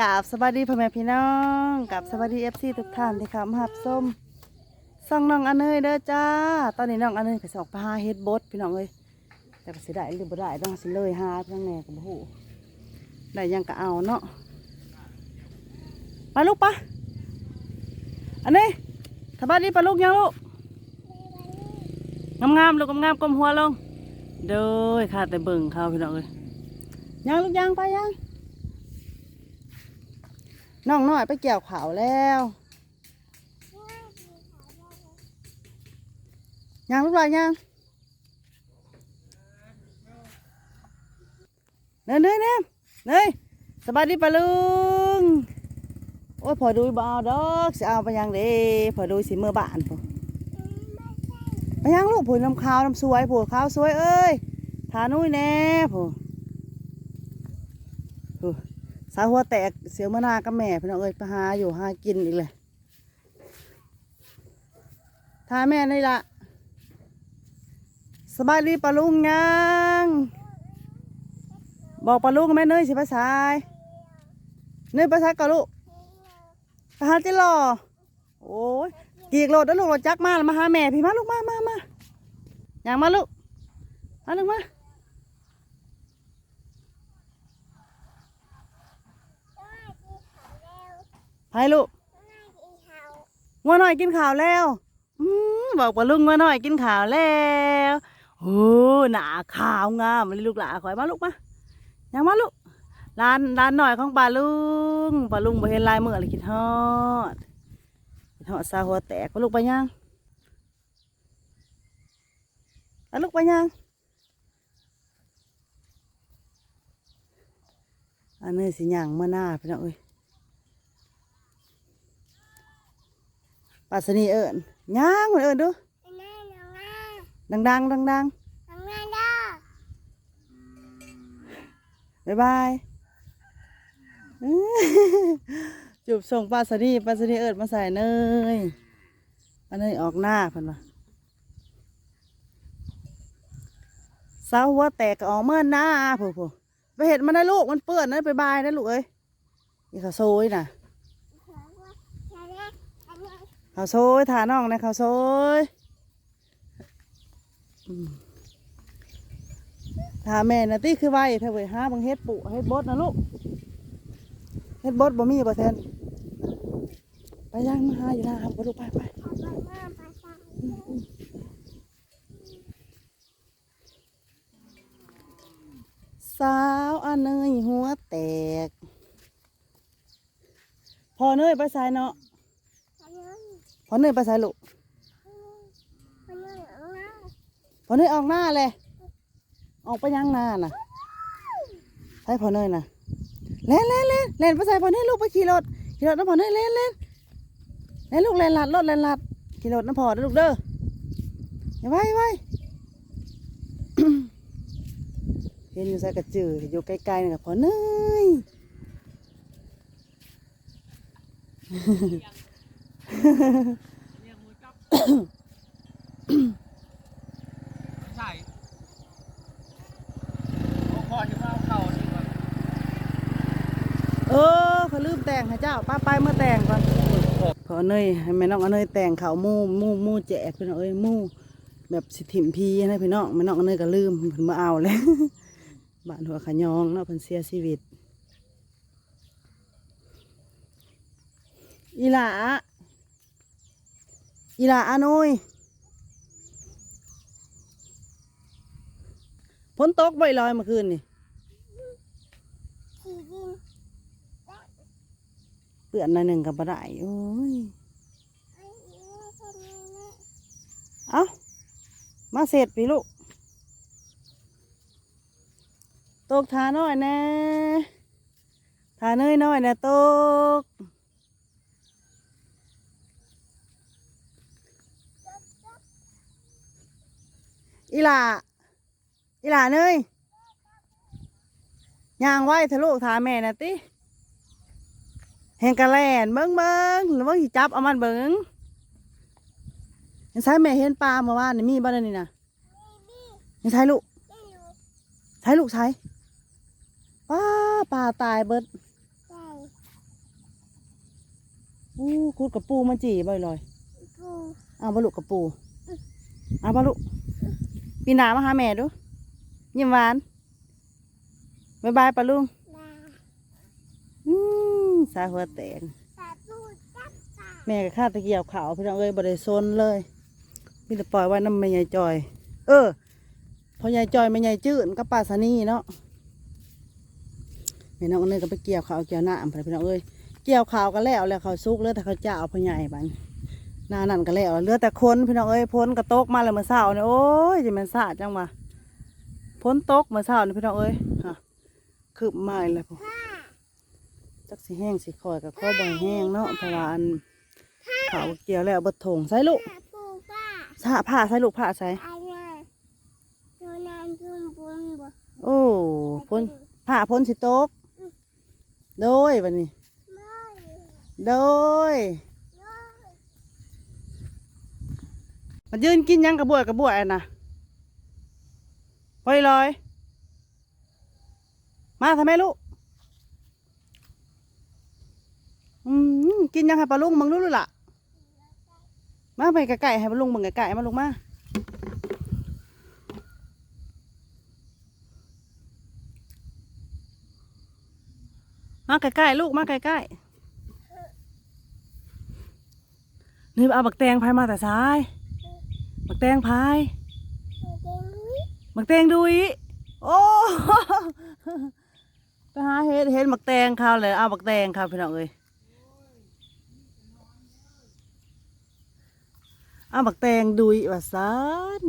กราบสวัสดีพ่อแม่พี่น้องกับสวัสดีเอฟซีทุกท่านที่เข้ามาหับส้มส่องน้องอันเนยเด้อจ้า ตอนนี้น้องอันเนยก็สออกไปหาเฮ็ดบดพี่น้องเอ้ยแต่ก็สิได้หรือบ่ได้ต้องสิเลยหาเพียงแหน่ก็บ่ฮู้ได้ยังก็เอาเนาะไปลูกปะอันนี้สบายดีปะลูกยังลูกงามๆลูกงามๆก้มหัวลงเด้อค่ะแต่เบิ่งเขาพี่น้องเอ้ยยังลูกยังไปยัง น้องน้อยไปเกี่ยวขาวแล้วยังลูกหลานยังเนยเนยเนยเนยสบายดีปะลุงโอ้ยพอดูบ่เอาดอกสิเอาไปยังเด้พอดูสิเมื่อบ้านพอไปยังลูกผุยน้ำขาวน้ำสวยผัวขาวสวยเอ้ยทานุ้ยแน่ผัว สาหัวแตกเสียวมะนากับแม่พี่น้องเอ้ยไปหาอยู่หากินอีกเลยทาแม่นี่ละสบายดีปะลุงยังบอกปะลุงแม่เนยสิภาษายเนยภาษายก่อนลูกไปหาจิรอโอ้ยกีกโลดแล้วลูกเรถจักมาแล้วมาหาแม่พี่มาลูกมามามาอย่างมาลูกมาลูกมา ไปลูกงัวหน่อยกินข้าวแล้วอบอกว่าลุงงัวหน่อยกินข้าวแล้วโอ้หนาขาวงามเลยลูกหลาคอยมาลูกมายังมาลูกร้านร้านหน่อยของป้าลุงป้าลุงบ่เห็นลายมืออะไรกินฮอดกินฮอดซาหัวแตกป้าลูกไปยังป้าลูกไปยังอันนี้สิหยังเมื่อหน้าพี่น้องเอ้ย ปัสนีเอิญย่างมันเอิญดูดังดังดังดังบายบายอื้อจูบส่งปัสนีปัสนีเอิญมาใส่เนยอันเนยออกหน้าเพิ่นว่าเสาหัวแตกก็ออกเมื่อหน้าผู้ผู้ไปเห็นมันได้ลูกมันเปื้อนนะไปบายนะลูกเอ้ยนี่เขาโซยน่ะ เขาวโซยถาน้องนะเขาวโซยอืมถาแม่นะตี้คือไว้ถ้าเว้ยหาบางเฮ็ดปุเฮ็ดบดนะลูกเฮ็ดบดบ่มีบ่แทนไปย่างมาหาอยู่นะครับลูกไปไปสาวอันเนยหัวแตก พอเนยไปสายเนาะ อเนยไปสายลูกพอเนยออกหน้าเลย ออกไปยังหน้าน่ะใช่พอเนยน่ะเล่นเล่นเล่นเล่นไปใส่พอเนยลูกไปขี่รถขี่รถน้ำพอเนยเล่นเล่นเล่นลูกเล่นลัดรถเล่นลัดขี่รถน้ำพอเด้อลูกเด้ออย่าไว้ไว้เห็นอยู่ใส่กระจืออยู่ใกล้ๆนี่กับพอเนย ใช่โอ้พอจะมาเอาเข่านี่ก่อนเออเขาลืมแต่งให้เจ้าป้าไปเมื่อแต่งก่อนพอเนยให้แม่น้องเอเนยแต่งเขามู่มู่มู่แจกพี่น้องเอ้ยมู่แบบสิถิมพีนะพี่น้องแม่น้องเอเนยก็ลืมเพิ่นมาเอาเลยบ้านหัวขะยองเนาะเพิ่นเสียชีวิตอีหลา อีลาอานุยฝนตกบ่อยลอยเมื่อคืนนี่เปื่อนหน่อยหนึ่งกับบ่ได้โอ้ยเอามาเสร็จพี่ลูกตกทาน้อยแน่ทาเนยน้อยนะตก อีหล่าอีหล่าเนยย่างไว้ทะลุทาแม่นะติแหงกะแลนเบิ้งเบิ้งหรือว่าสิจับเอามันเบิ้งยังใช้แม่เห็นปลาเมื่อวานนี่มีบ้านนี่นะยังใช้ลูกใช้ลูกใช้ป้าปลาตายเบิดอู้คูดกับปูมาจีบ่อยลอยปูเอาบลุกับปูเอาบลุ ปีหนามาหาแม่ดูยิ้มหวานบายบายปะลุงอืมสาหัวแตกแม่ก็ข้าตะเกียบขาวพี่น้องเอ้ยบริโซนเลยมีแต่ปล่อยไว้น้ำแม่ใหญ่จอย เออพอใหญ่จอยแม่ใหญ่จืดกับป้าสนีเนาะแม่น้องเนยก็ไปเกี่ยวขาวเกี่ยวหน้าพี่น้องเอ้ยเกี่ยวขาวก็แล้วแล้วเขาวซุกเลือแต่เขาวเจ้าพ่อใหญ่บัน หน้านั่นก็แล้วเหลือแต่คนพี่น้องเอ้ยพ้นกระตกมาแล้วเมื่อเช้าเนี่ยโอ้ยจะมันสาดจังวะพ้นตกเมื่อเช้านี่พี่น้องเอ้ยฮะคืบไม้เลยพ่อจักสิแห้งสิคอยกับข้อบ่แห้งเนาะเพราะว่าอันเขาวเกี่ยวแล้วเบิดถงใส่ลูกผ้าผ้าสาผ้าใส่ลูกผ้าใส่โอ้พ้นผ้าพ้นสิตกโดยวันนี้ไม่โดย ไมันยืนกินยังกระบวยกระบวยอะนะไปเลย มาทำไมลูกอืมกินยังให้ปลาลุงมึงรู้หรือล่ะ มาไปไก่ให้ปลาลุงมึงไก่มาลูกมามาใกล้ๆลูกมาใกล้ๆนี่เอาบักแตงพายมาแต่ซ้าย บักแตงพายดูเด็กนุ้ยบักแตงดุยโอ้ไปหาเห็ดเห็ดบักแตงเขาเลยเอาบักแตงครับพี่น้องเอ้ยเอาบักแตงดุยว่าซัน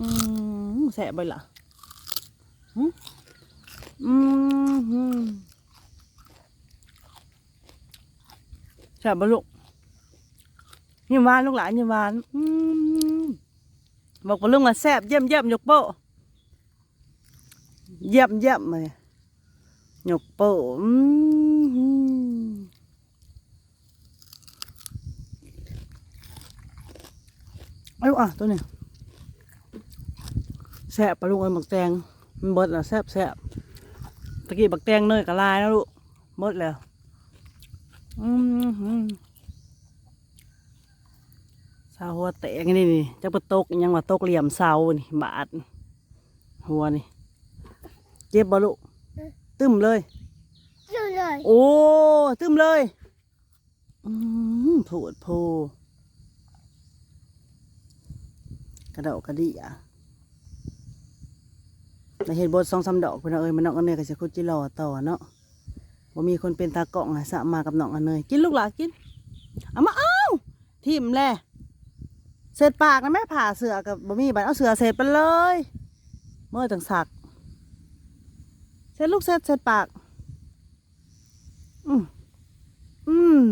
อืมแสบไปล่ะหึอืมหืม แสบบ่ลูกยิ้มหวานลูกหลานยิ้มหวานอืมบอกว่าลุงว่าแซ่บเยี่ยมเยี่ยมยกโป้เยี่ยมเยี่ยมเลยยกโป้เอาอะตัวนี้แซ่บปลาลุงเอ้ยบักแตงมันเบิดแล้วแซ่บแซ่บตะกี้บักแตงเนยกะลายแล้วลูกเบิดแล้ว อืมหืมเสาหัวแตกนี่นี่จะไปตกอิหยังว่าตกเหลี่ยมเสานี่บาดหัวนี่เจ็บบ่ลูกตึมเลยดูเลยโอ้ตึมเลยอืมโผดโพกระเดากกระดิอะในเห็นบทสองสามดอกเพื่อนเอ้ยมันน้องอันเนยก็จะคุดจิรอต่อเนาะ ว่มีคนเป็นตากล้องอะสะมากับน้องอันเนยกินลูกหลากินเอามาเอาทิมและเศษปากนะแม่ผ่าเสือกับบะมี่บันเอาเสือเศษไปเลย เมื่อจังสักเศษลูกเศษเศษปาก อืมอืม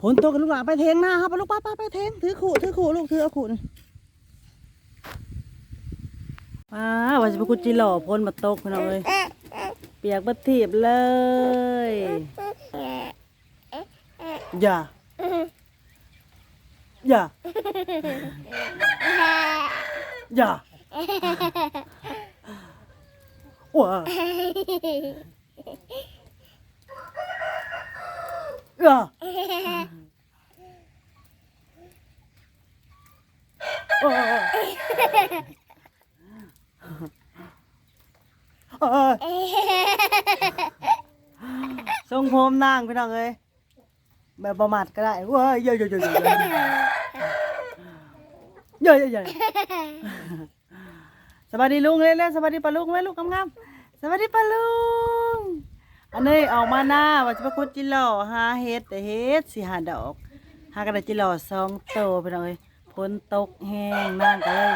ผลตัวกันลูกหลาไปเทงหน้าครับลูกป้าป้าไปเทงถือขู่ถือขู่ลูกถือเอาขู่ว้าว่าจะไปกุจิหล่อพ้นมาตกพี่น้องเลย เปียกบัดทีบเลย อย่า อย่า อย่าว้าอย่าว้าเอ้ย ทรงผมนางพี่น้องเอ้ยแบบประมาทก็ได้เว้ยเยอะเยอะเยอะเยอะเยอะสวัสดีลุงเลยเลยสวัสดีป้าลุงเลยลูกงามๆสวัสดีป้าลุงอันนี้ออกมาหน้าว่าจะไปคุดจิโร่หาเฮ็ดแต่เฮ็ดสิหาดอกหากระดาษจิโร่สองโตพี่น้องเอ้ย นตกแห้งนั่งก็เลย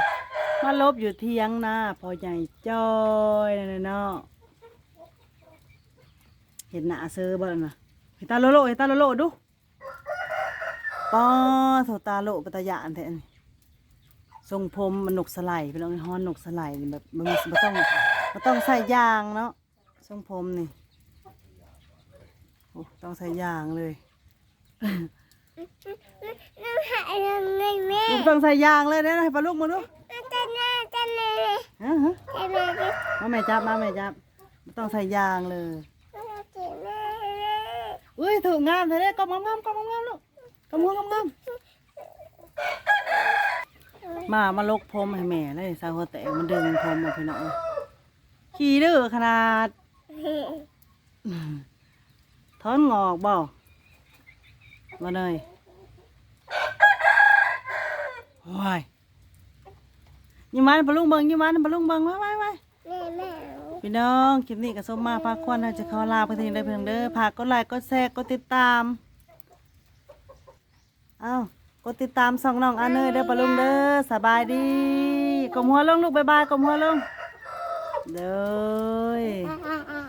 มาลบอยู่เที่ยงหน้าพอใหญ่จ้อยนะเนาะเห็นหน้าเซื้อบ่ล่ะนะเห็นตาโลโลเห็นตาโลโลดูป้าโถตาโลปตะยานแท้นี่ทรงผมมันหนกสไลด์ไปลองฮอนหนกสไลด์แบบมันมันต้องมันต้องใส่ยางเนาะทรงผมนี่โอ้ต้องใส่ยางเลย น้ำหายยังไงแม่ลูกต้องใส่ยางเลยนะให้ปลาลูกมาดูจะน่าจะเลยฮะฮะจะเลยมาแม่จับมาแม่จับไม่ต้องใส่ยางเลยแม่จีแม่อุ้ยถูกงามเธอได้กำงามๆกำงามๆลูกกำงามกำงามมามาลกพรมให้แม่เลยสาวหัวแตกมันดึงพรมมาพี่น้องขี้ดื้อขนาดถอนงอกบ่มาเลย ว้ายยิ้มหวานปลุงเบิงยิ้มหวานปลุงเบิงไว้ไว้ไว้แม่แม่พี่น้องคลิปนี้ก็ส้มมาพาควันน่าจะเขอลาไปทีได้เพียงเด้อพากกดไลค์กดแชร์กดติดตามเอ้ากดติดตามสองน้องอันเนยเด้อปลุงเด้อสบายดีกลมหัวลงลูกบายบายกลมหัวลงเด้อ อ่าอ่า